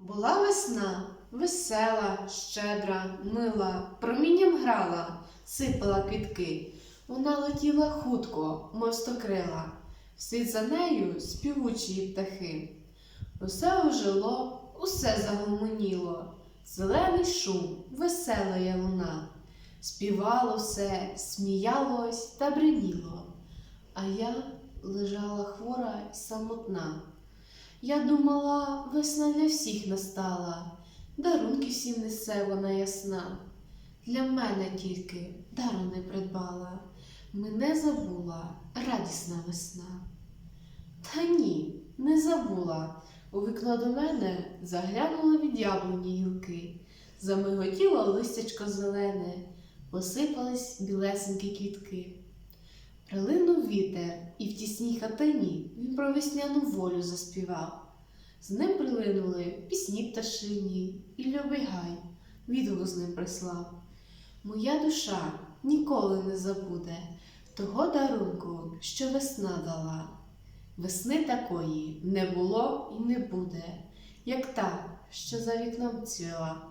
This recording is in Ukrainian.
Була весна, весела, щедра, мила, промінням грала, сипала квітки. Вона летіла хутко, мов стокрила, вслід за нею співучі птахи. Усе ожило, усе загомоніло, зелений шум, весела я луна. Співало все, сміялось та бриніло, а я лежала хвора й самотна. Я думала, весна для всіх настала, дарунки всім несе вона ясна. Для мене тільки дару не придбала, мене забула радісна весна. Та ні, не забула. У вікно до мене заглянули від яблуні гілки, замиготіло листячко зелене, посипались білесенькі квітки. Прилинув вітер, і в тісній хатині він про весняну волю заспівав. З ним прилинули пісні пташині, і любий гай відгук з ним прислав. Моя душа ніколи не забуде того дарунку, що весна дала. Весни такої не було і не буде, як та, що за вікном цвіла.